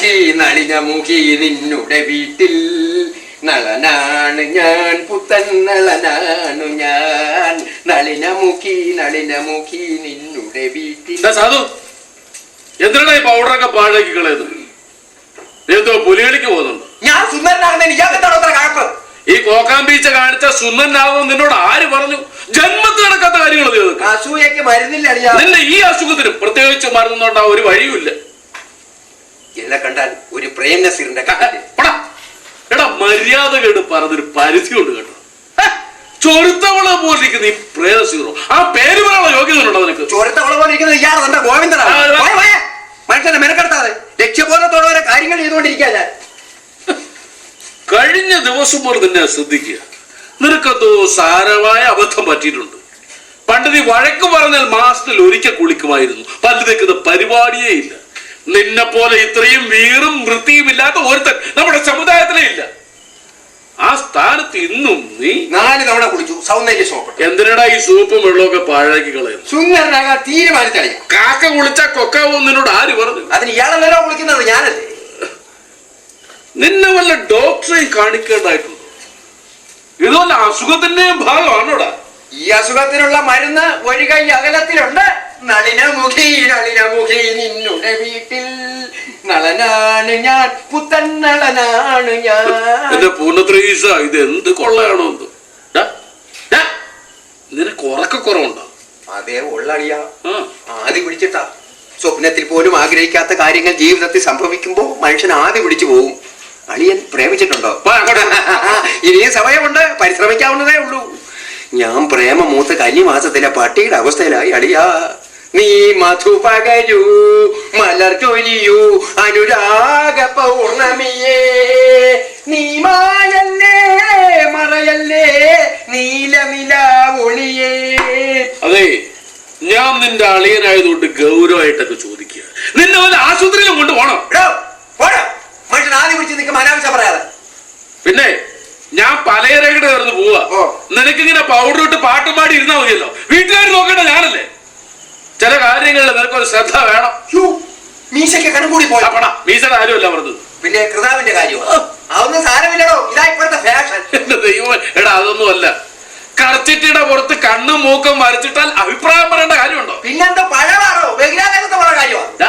മുഖി നളിന മുഖി നിന്നുടെ വീട്ടിൽ. നളനാണ് ഞാൻ പുത്തൻ നളനാണു ഞാൻ. നളിന മുഖി നളിന മുഖി നിന്നുടെ വീട്ടിൽ. സാധു? എന്തിനാ ഈ പൗഡറൊക്കെ പാഴാക്കി കളയത് എന്തോ പുലികളിക്ക് പോകുന്നുണ്ട്. ഞാൻ സുന്ദരനാകുന്നതിന് അത്ര കഴപ്പ്. ഈ കോക്കാമ്പീച്ച കാണിച്ച സുന്ദരനാകുന്ന നിന്നോട് ആര് പറഞ്ഞു? ജന്മത്തിൽ നടക്കാത്ത കാര്യങ്ങൾ. അസൂയക്ക് മരുന്നില്ല നിന്റെ ഈ അസുഖത്തിനും പ്രത്യേകിച്ച് മരുന്നുണ്ടാ ഒരു വഴിയുമില്ല. എന്നെ കണ്ടാൽ ഒരു പ്രേം നസീറിന്റെ എടാ, മര്യാദ കേട്ട് പറഞ്ഞൊരു പരിധി കൊണ്ട് കേട്ടോ ചൊരുത്തവള പോലിരിക്കുന്ന ഈ പ്രേത സീറോ ആ പേര് പറയാനുള്ള യോഗ്യതയുണ്ടോ നിനക്ക്? ചൊരുത്തവള പോലെ ഇരിക്കുന്നത് ഇയാൾ തന്റെ ഗോവിന്ദനാണ്. മനുഷ്യനെ മെനക്കെടുത്താതെ. ലക്ഷ്യബോധത്തോടെ കാര്യങ്ങൾ ചെയ്തുകൊണ്ടിരിക്കുക ഞാൻ. കഴിഞ്ഞ ദിവസം പോലെ തന്നെ ശ്രദ്ധിക്കുക. നിനക്കെന്തോ സാരമായ അബദ്ധം പറ്റിയിട്ടുണ്ട്. പണ്ട് നീ വഴക്ക് പറഞ്ഞാൽ മാസത്തിൽ ഒരിക്കൽ കുളിക്കുമായിരുന്നു പല്ല് നിൽക്കുന്ന പരിപാടിയേ ഇല്ല. നിന്നെ പോലെ ഇത്രയും വീറും വൃത്തിയും ഇല്ലാത്ത ഒരുത്തൻ നമ്മുടെ സമുദായത്തിലേ ഇല്ല. ആ സ്ഥാനത്ത് ഇന്നും നീ നാല് തവണ കുടിച്ചു. സൗന്ദര്യ സോപ്പ് എന്തിനടാ ഈ സൂപ്പും വെള്ളമൊക്കെ പാഴാക്കി കളയുന്നു സുന്ദരനാകാൻ തീരുമാനിച്ചളിയാ കാക്ക കുളിച്ച കൊക്കാവും നിന്നോട് ആര് പറഞ്ഞു? അതിന് ഇയാളല്ലല്ലോ കുളിക്കുന്നത് ഞാനല്ലേ? നിന്നെ വല്ല ഡോക്ടറെയും കാണിക്കേണ്ടതായിട്ടുണ്ടോ. ഇതുപോലെ അസുഖത്തിന്റെയും ഭാഗമാണോടാ? ഈ അസുഖത്തിനുള്ള മരുന്ന് വഴികൈ അകലത്തിലുണ്ട്. നളിനമുഖി നളിനമുഖി നിന്നുടെ വീട്ടിൽ നളനാണ് ഞാൻ പുത്തൻ നളനാണ് ഞാൻ. എന്റെ പൂർണത്രയീസ ഇത് എന്ത് കൊള്ളയാണോ എന്തോ? നിനക്ക് ഉറക്കക്കുറവുണ്ടോ അതേ ഉള്ളളിയ. ആദ്യം പിടിച്ചിട്ടാ. സ്വപ്നത്തിൽ പോലും ആഗ്രഹിക്കാത്ത കാര്യങ്ങൾ ജീവിതത്തിൽ സംഭവിക്കുമ്പോൾ മനുഷ്യൻ ആദ്യം പിടിച്ചു പോകും. അളിയൻ പ്രേമിച്ചിട്ടുണ്ടോ. ഇനിയും സമയമുണ്ട്. പരിശ്രമിക്കാവുന്നതേ ഉള്ളൂ. ഞാൻ പ്രേമ മൂത്ത് കന്നിമാസത്തിലെ പട്ടിയുടെ അവസ്ഥയിലായി അളിയാ. നീ മധു പകരൂ മലർ ചൊരിയൂ അനുരാഗ പൗർണമിയേ. നീ മായല്ലേ മറയല്ലേ നീലമില ഒളിയേ. അതെ ഞാൻ നിന്റെ അളിയനായതുകൊണ്ട് ഗൗരവമായിട്ടൊക്കെ ചോദിക്കുക. നിന്നെ വല്ല ആശുപത്രിയിലും കൊണ്ട് പോണം. മനുഷ്യൻ ആദ്യം പിടിച്ച് നിൽക്കുമ്പോൾ അനാവശ്യം പറയാതെ. പിന്നെ ഞാൻ പലയരയുടെ കയറുന്നു പോവാ. നിനക്കിങ്ങനെ പൗഡർ ഇട്ട് പാട്ടും പാടി ഇരുന്നാ മതിയല്ലോ. വീട്ടുകാർ നോക്കേണ്ട ഞാനല്ലേ? ചില കാര്യങ്ങളിൽ നിനക്കൊരു ശ്രദ്ധ വേണം. മീശയ്ക്ക് കൂടി പോയി. മീസയുടെ കാര്യമല്ല പറഞ്ഞത്. പിന്നെ കൃതാവിന്റെ കാര്യമോ. അതൊന്നും സാരമില്ലടോ. ഇതാ ഇപ്പോഴത്തെ ഫാഷൻ എന്റെ ദൈവം എടാ അതൊന്നുമല്ല. കറച്ചിട്ടിയുടെ പുറത്ത് കണ്ണും മൂക്കും വരച്ചിട്ടാൽ അഭിപ്രായം പറയേണ്ട കാര്യമുണ്ടോ? പിന്നെന്താ പഴവാറോ ബഹിരാകാശത്തെ പറഞ്ഞ കാര്യമാണ്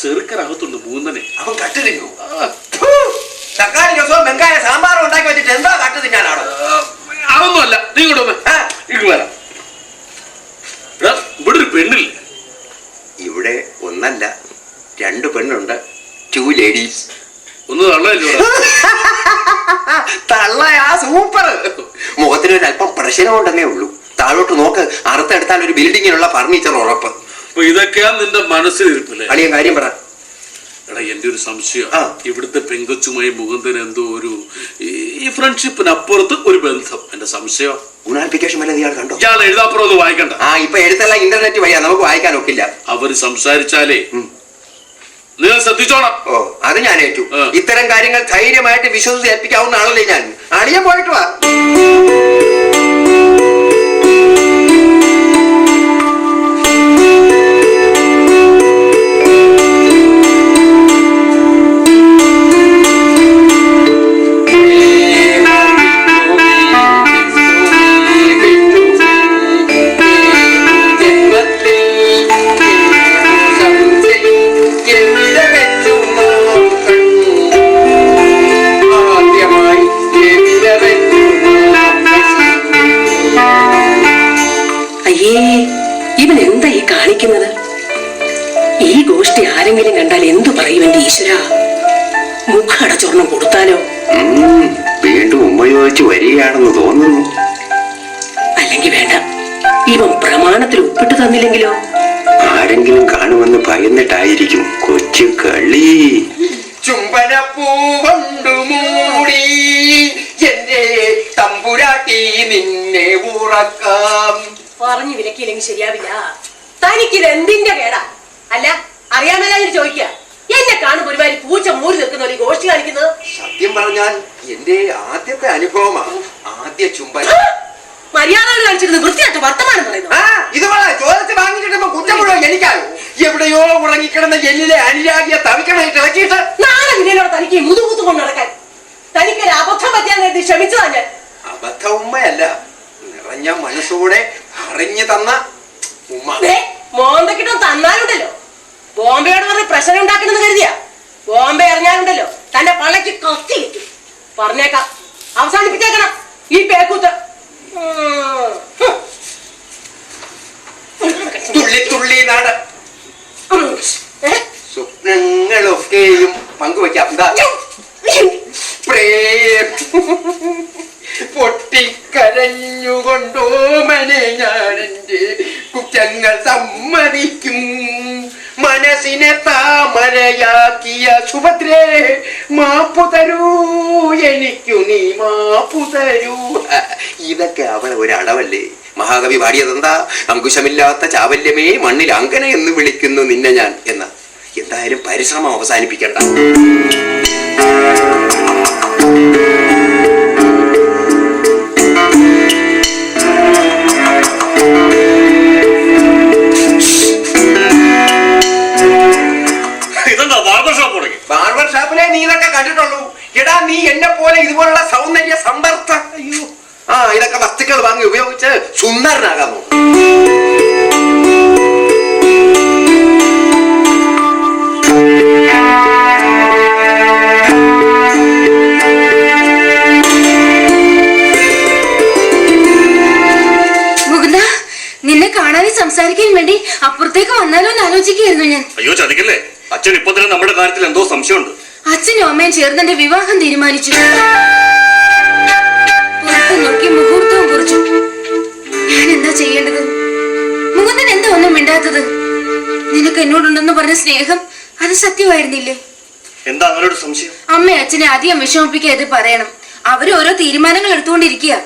ചെറുക്കനകത്തുണ്ട് മൂന്നനെ. അവൻ കട്ട് തിന്നു തക്കാളി രസവും വെങ്കായ സാമ്പാറും ഉണ്ടാക്കി വെച്ചിട്ട് എന്താ കട്ട് തിന്നാനാണോ അതൊന്നും അതൊന്നുമല്ല. നീ ഇങ്ങോട്ട് വന്നേ. ഇങ്ങോട്ട് വരാം. ഇവിടെ ഒരു പെണ്ണില്ല. ഇവിടെ ഒന്നല്ല രണ്ട് പെണ്ണുണ്ട്. ടു ലേഡീസ് ഒന്ന് തള്ളല്ലോ തള്ളയാ സൂപ്പർ. മുഖത്തിന് ഒരു അല്പം പ്രശ്നമുണ്ടെന്നേ ഉള്ളൂ. താഴോട്ട് നോക്ക് അറുത്തെടുത്താൽ ഒരു ബിൽഡിങ്ങിനുള്ള ഫർണിച്ചർ ഉറപ്പ്. അപ്പൊ ഇതൊക്കെയാ നിന്റെ മനസ്സിലിരിപ്പില്ലേ അളിയൻ കാര്യം പറ. എടാ എന്റെ ഒരു സംശയം. ഇവിടുത്തെ പെങ്കൊച്ചുമായി മുകുന്ദന് എന്തോ ഒരു ഈ- ഈ ഫ്രണ്ട്ഷിപ്പിനപ്പുറത്ത് ഒരു ബന്ധം. എന്റെ സംശയം? ഗുണാൽപ്പിക്കേഷൻ വല്ലത് ഇയാൾ കണ്ടോ? ഇയാൾ എഴുതാപ്പുറം ഒന്ന് വായിക്കണ്ട. ആ ഇപ്പൊ എഴുത്തെല്ലാം ഇന്റർനെറ്റ് വഴിയാ നമുക്ക് വായിക്കാൻ ഒക്കില്ല. അവർ സംസാരിച്ചാലേ. നിങ്ങൾ ശ്രദ്ധിച്ചോണം ഓ അത് ഞാൻ ഏറ്റു. ഇത്തരം കാര്യങ്ങൾ ധൈര്യമായിട്ട് വിശ്വസിച്ച് ഏൽപ്പിക്കാവുന്ന ആളല്ലേ ഞാൻ? അളിയൻ പോയിട്ട് വാ. ഇവൻ പ്രമാണത്തിൽ ഒപ്പിട്ട് തന്നില്ലെങ്കിലോ? ആരെങ്കിലും കാണുമെന്ന് ഭയന്നിട്ടായിരിക്കും കൊച്ചു കളി ചുംബനപ്പൂവണ്ടു മൂടി എന്റെ തമ്പുരാട്ടി നിന്നെ ഉറക്കാം. പറഞ്ഞു വിലക്കിയില്ലെങ്കിൽ ശരിയാവില്ല. തനിക്കിത് എന്തിന്റെ കേടാ? അല്ല അറിയാമല്ലാതിന് ചോദിക്കുക എന്നെ കാണുമ്പോ ഒരുമാതിരി പൂച്ച മൂടി നിൽക്കുന്ന ഒരു ഗോഷ്ടി കാണിക്കുന്നത്? സത്യം പറഞ്ഞാൽ എന്റെ ആദ്യത്തെ അനുഭവമാണ് ആദ്യ ചുംബനം. മര്യാദകൾ കാണിച്ചിരുന്നു വൃത്തിയായിട്ട് വർത്തമാനം പറയുന്നു. ആ ഇത് വളരെ ചോദിച്ച് വാങ്ങിച്ചിട്ടുമ്പോ കുറ്റം മുഴുവൻ എവിടെയോ ഉറങ്ങിക്കിടന്ന എല്ലിലെ അനുരാഗിയെ തവിക്കണമായിട്ട് ഇളക്കിയിട്ട് നാളെ നിന്നോട് തനിക്ക് മുതുകുത്തു കൊണ്ട് നടക്കാൻ. തനിക്കൊരു അബദ്ധം പറ്റിയാൻ നേരത്തെ ക്ഷമിച്ചതാ ഞാൻ. അബദ്ധ ഉമ്മയല്ല നിറഞ്ഞ മനസ്സോടെ അറിഞ്ഞു തന്ന ഉമ്മ. മോന്തക്കിട്ടോ തന്നാലുണ്ടല്ലോ. ബോംബെയോട് പറഞ്ഞ് പ്രശ്നം ഉണ്ടാക്കണമെന്ന് കരുതിയാ. ബോംബെ അറിഞ്ഞാലുണ്ടല്ലോ തന്റെ പള്ളയ്ക്ക് കത്തി പറഞ്ഞേക്കാം. അവസാനിപ്പിച്ചേക്കണം ഈ പേക്കൂത്ത്. തുള്ളി തുള്ളി നാട്? സ്വപ്നങ്ങളൊക്കെയും പങ്കുവയ്ക്കാം. പ്രേം പൊട്ടിക്കരഞ്ഞുകൊണ്ടോ മനെ ഞാനെന്റെ കുറ്റങ്ങൾ സമ്മതിക്കും. മനസ്സിനെ താമരയാക്കിയ സുഭദ്രേ മാപ്പു തരൂ. എനിക്കു നീ മാപ്പു തരൂ. ഇതൊക്കെ അവളെ ഒരളവല്ലേ? മഹാകവി പാടിയതെന്താ? അങ്കുശമില്ലാത്ത ചാവല്യമേ മണ്ണിൽ അങ്ങനെ എന്ന് വിളിക്കുന്നു നിന്നെ ഞാൻ എന്ന. എന്തായാലും പരിശ്രമം അവസാനിപ്പിക്കണ്ട. ബാർബർ ഷാപ്പിലെ നീ ഇതൊക്കെ കണ്ടിട്ടുള്ളൂ. എടാ നീ എന്നെ പോലെ ഇതുപോലുള്ള സൗന്ദര്യ സമ്പർത്ത അയ്യോ. ആ ഇതൊക്കെ വസ്തുക്കൾ വാങ്ങി ഉപയോഗിച്ച് സുന്ദരനാകാമോ മുകുന്ദ നിന്നെ കാണാനും സംസാരിക്കാൻ വേണ്ടി അപ്പുറത്തേക്ക് വന്നാലോ എന്ന് ആലോചിക്കുകയായിരുന്നു ഞാൻ. അയ്യോ ചതിക്കല്ലേ? അച്ഛൻ ഇപ്പൊ തന്നെ നമ്മുടെ കാര്യത്തിൽ എന്തോ സംശയമുണ്ട്. അച്ഛനും അമ്മയും ചേർന്ന് എന്റെ വിവാഹം തീരുമാനിച്ചു. പുറത്ത് നോക്കി മുഹൂർത്തവും കുറിച്ചു. ഞാൻ എന്താ ചെയ്യേണ്ടത്? മുകുന്ദൻ എന്താ ഒന്നും മിണ്ടാത്തത്. നിനക്ക് എന്നോടുണ്ടെന്ന് പറഞ്ഞ സ്നേഹം അത് സത്യമായിരുന്നില്ലേ? എന്താ അവരോട് സംശയം? അമ്മ അച്ഛനെ അധികം വിഷമിപ്പിക്കാതെ പറയണം. അവർ ഓരോ തീരുമാനങ്ങൾ എടുത്തുകൊണ്ടിരിക്കുക.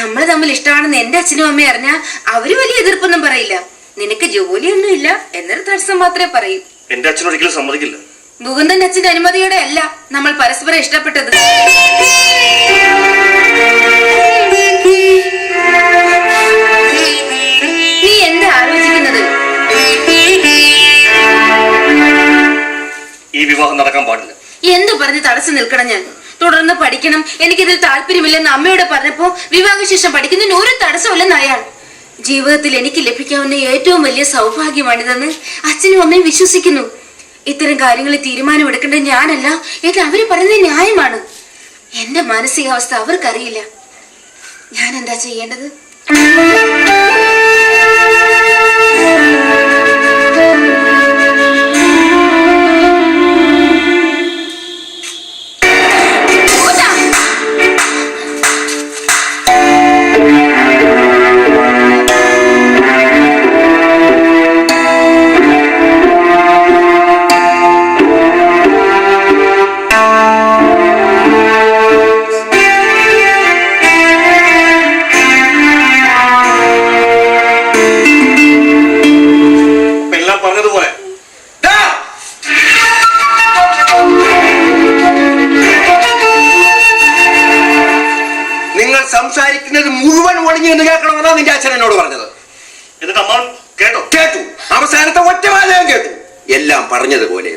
നമ്മൾ തമ്മിൽ ഇഷ്ടമാണെന്ന് എന്റെ അച്ഛനും അമ്മയും അറിഞ്ഞാ അവർ വലിയ എതിർപ്പൊന്നും പറയില്ല. നിനക്ക് ജോലിയൊന്നും ഇല്ല എന്നൊരു തടസ്സം മാത്രമേ പറയൂ. എന്റെ അച്ഛൻ ഒരിക്കലും സമ്മതിക്കില്ല. മുകുന്ദന്റെ അച്ഛന്റെ അനുമതിയോടെ അല്ല നമ്മൾ പരസ്പരം ഇഷ്ടപ്പെട്ടത്. നീ എന്താ ആലോചിക്കുന്നത്? ഈ വിവാഹം നടക്കാൻ പാടില്ല. എന്തു പറഞ്ഞ് തടസ്സം നിൽക്കണം ഞാൻ? തുടർന്ന് പഠിക്കണം. എനിക്കിതിൽ താല്പര്യമില്ലെന്ന് അമ്മയോട് പറഞ്ഞപ്പോ വിവാഹശേഷം പഠിക്കുന്നതിന് ഒരു തടസ്സമില്ലെന്ന് അയാൾ. ജീവിതത്തിൽ എനിക്ക് ലഭിക്കാവുന്ന ഏറ്റവും വലിയ സൗഭാഗ്യമാണിതെന്ന് അച്ഛനും അമ്മയും വിശ്വസിക്കുന്നു. ഇത്തരം കാര്യങ്ങളിൽ തീരുമാനമെടുക്കേണ്ടത് ഞാനല്ല. എന്ന് അവർ പറയുന്നത് ന്യായമാണ്. എന്റെ മാനസികാവസ്ഥ അവർക്കറിയില്ല. ഞാൻ എന്താ ചെയ്യേണ്ടത്? എല്ലാം പറഞ്ഞതുപോലെ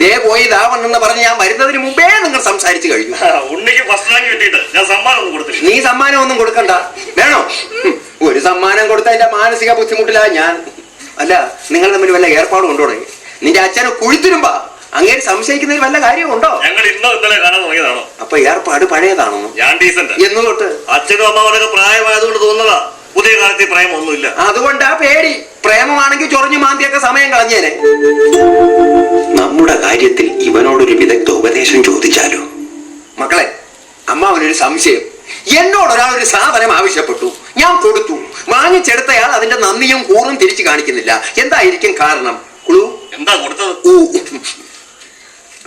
ദേ പോയി ദാ വന്നെന്ന് പറഞ്ഞ് ഞാൻ വരുന്നതിന് മുമ്പേ നിങ്ങൾ സംസാരിച്ചു കഴിഞ്ഞു. ഉണ്ണിക്ക് ഫസ്റ്റ് റാങ്ക് കിട്ടിയിട്ട് ഞാൻ സമ്മാനം ഒന്നും കൊടുത്തില്ല നീ സമ്മാനം ഒന്നും കൊടുക്കണ്ട. വേണോ. ഒരു സമ്മാനം കൊടുത്ത എന്റെ മാനസിക ബുദ്ധിമുട്ടിലാ ഞാൻ. അല്ല നിങ്ങൾ തമ്മിൽ വല്ല ഏർപ്പാടും ഉണ്ടോ നിന്റെ അച്ഛനെ കുഴിത്തിരുമ്പാ അങ്ങനെ സംശയിക്കുന്നതിൽ വല്ല കാര്യമുണ്ടോ ഞങ്ങൾ ഇന്നോ ഇന്നലെ കാണാൻ തുടങ്ങിയതാണോ? അപ്പൊ ഏർപ്പാട് പഴയതാണോ? ഞാൻ ഡീസന്റ് എന്ന് തൊട്ട് അച്ഛനും അമ്മാവനൊക്കെ പ്രായമായതുകൊണ്ട് തോന്നുന്നതാ. പുതിയ കാലത്ത് ഈ പ്രായം ഒന്നുമില്ല. അതുകൊണ്ടാ പേടി പ്രേമമാണെങ്കിൽ ചൊറിഞ്ഞു മാന്തിയൊക്കെ സമയം കളഞ്ഞേനെ. നമ്മുടെ കാര്യത്തിൽ ഇവനോടൊരു വിദഗ്ധ ഉപദേശം ചോദിച്ചാലോ? മക്കളെ അമ്മ അവനൊരു സംശയം. എന്നോട് ഒരാൾ ഒരു സാധനം ആവശ്യപ്പെട്ടു. ഞാൻ കൊടുത്തു. വാങ്ങിച്ചെടുത്തയാൾ അതിന്റെ നന്ദിയും കൂറും തിരിച്ചു കാണിക്കുന്നില്ല. എന്തായിരിക്കും കാരണം? ക്ലൂ? എന്താ കൊടുത്തത്? ഊ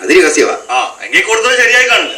അത് രഹസ്യവാ. ആ എങ്കിൽ കൊടുത്തത് ശരിയായി കാണില്ല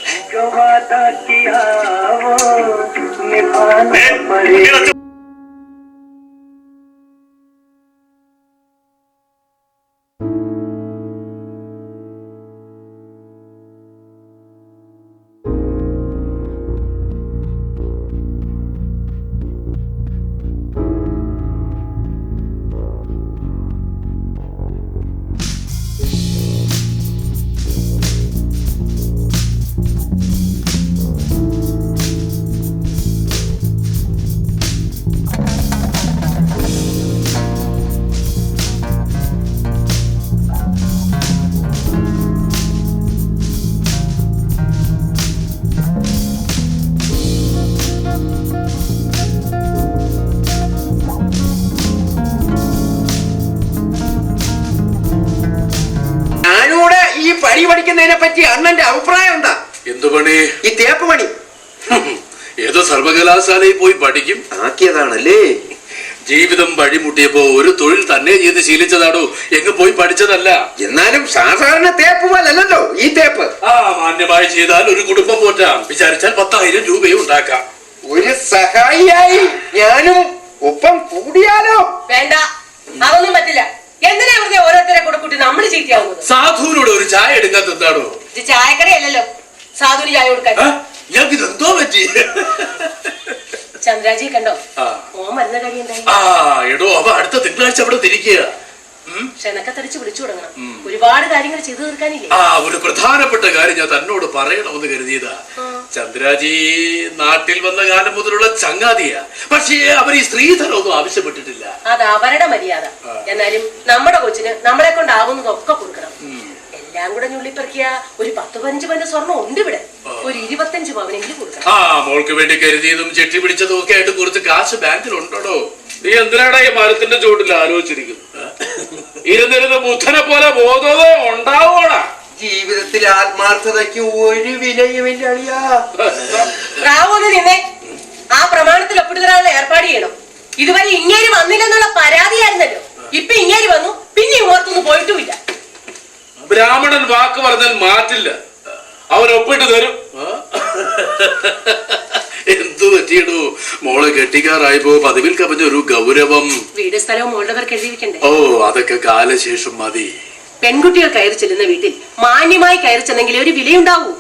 പണി ഈ തേപ്പ് പണി ഏതോ സർവകലാശാലയിൽ പോയി പഠിക്കും. ആക്കിയതാണല്ലേ? ജീവിതം വഴിമുട്ടിയപ്പോ ഒരു തൊഴിൽ തന്നെ ചെയ്ത് ശീലിച്ചതാടോ? എങ്ങ് പോയി പഠിച്ചതല്ല. എന്നാലും സാധാരണ തേപ്പ് പോലല്ലോ ഈ തേപ്പ്. ആ മാന്യമായി ചെയ്താൽ ഒരു കുടുംബം പോറ്റാം. വിചാരിച്ചാൽ പത്തായിരം രൂപയും ഉണ്ടാക്കാം. ഒരു സഹായിയായി ഞാനും ഒപ്പം കൂടിയാലോ? വേണ്ട അതൊന്നും പറ്റില്ല. എന്തിനാ വെറുതെ ഓരോരുത്തരെ കൂടെ കൂട്ടി നമ്മൾ ചീത്തയാവുന്നത്? സാധുവിനോട് ഒരു ചായ എടുക്കാത്ത എന്താണോ ഇത് ചായക്കടയല്ലല്ലോ. സാധുവിന് ചായ കൊടുക്കാൻ. ഞങ്ങൾക്ക് ഇതെന്തോ പറ്റി? ചന്ദ്രാജി കണ്ടോ. ഓ കാര്യം എന്തായി? ആ എടോ അവ അടുത്ത തിങ്കളാഴ്ച അവിടെ തിരിക്കുക. ക്ഷണക്കത്തടിച്ച് വിളിച്ചു തുടങ്ങണം. ഒരുപാട് കാര്യങ്ങൾ ചെയ്തു തീർക്കാനില്ലേ? ആ ഒരു പ്രധാനപ്പെട്ട കാര്യം ഞാൻ തന്നോട് പറയണമെന്ന് കരുതിയതാ. ചന്ദ്രാജി നാട്ടിൽ വന്ന കാലം മുതലുള്ള ചങ്ങാതിയാ. പക്ഷേ അവർ ഈ സ്ത്രീധനം ഒന്നും ആവശ്യപ്പെട്ടിട്ടില്ല. അത് അവരുടെ മര്യാദ. എന്നാലും നമ്മുടെ കൊച്ചിന് നമ്മളെ കൊണ്ടാവുന്നതൊക്കെ എല്ലാം കൂടെ ഒരു പത്ത് പതിനഞ്ച് പവന്റെ സ്വർണം ഉണ്ട് ഇവിടെ. ഒരു ഇരുപത്തഞ്ച് പവനെങ്കിലും കൊടുക്കണം. ആ മോൾക്ക് വേണ്ടി കരുതിയതും ചെട്ടി പിടിച്ചതും ഒക്കെ ആയിട്ട് കുറച്ച് കാശ് ബാങ്കിൽ ഉണ്ടോ നീ എന്തിനാടാ ഈ മരത്തിന്റെ ചുവട്ടിൽ ആലോചിച്ചിരിക്കുന്നു ഇരുന്നിരുന്ന് ബുദ്ധനെ പോലെ ബോധത ഉണ്ടാവോടാ ജീവിതത്തിൽ ആത്മാർത്ഥതയ്ക്ക് ഒരു വിലയുമില്ല അളിയാ. റാവോന്ന് നിന്നെ. ആ പ്രമാണത്തിൽ ഒപ്പിടുതരാനുള്ള ഏർപ്പാട് ചെയ്യണം. ഇതുവരെ ഇങ്ങേരി വന്നില്ലെന്നുള്ള പരാതിയായിരുന്നല്ലോ. ഇപ്പൊ ഇങ്ങേരി വന്നു പിന്നെ ഇങ്ങോട്ടൊന്നും പോയിട്ടുമില്ല. ബ്രാഹ്മണൻ വാക്ക് പറഞ്ഞാൽ മാറ്റില്ല. അവൻ ഒപ്പിട്ട് തരും. എന്തു പറ്റിയിടൂ? മോളെ കെട്ടിക്കാറായപ്പോ പതിവിൽ കവിഞ്ഞ ഒരു ഗൗരവം. വീട് സ്ഥലവും മോളുടെ പേർക്ക് എഴുതി ഓ അതൊക്കെ കാലശേഷം മതി. പെൺകുട്ടികൾ കയറി ചെല്ലുന്ന വീട്ടിൽ മാന്യമായി കയറി ചെന്നെങ്കിലേ ഒരു വിലയുണ്ടാവൂ.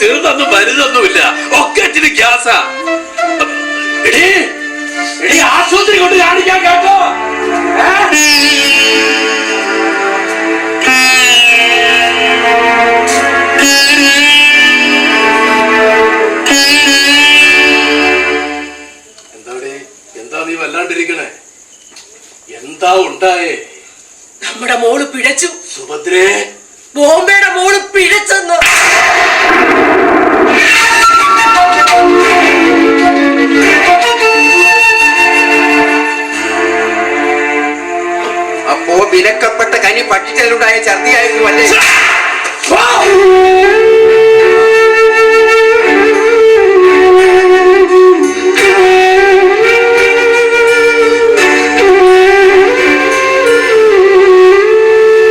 ചെറുതൊന്നും വലുതൊന്നുമില്ല. ഒക്കെ ഇച്ചിരി ഗ്യാസാ. എടീ എടീ ആശുപത്രി കൊണ്ട് കാണിക്കാൻ കേട്ടോ. എന്താ നീ വല്ലാണ്ടിരിക്കണേ? എന്താ ഉണ്ടായേ? നമ്മുടെ മോൾ പിഴച്ചു. സുഭദ്രേ. ബോംബെയുടെ മോൾ പിഴച്ചെന്ന് വിലക്കപ്പെട്ട ഛർദിയായിരുന്നു അല്ലേ!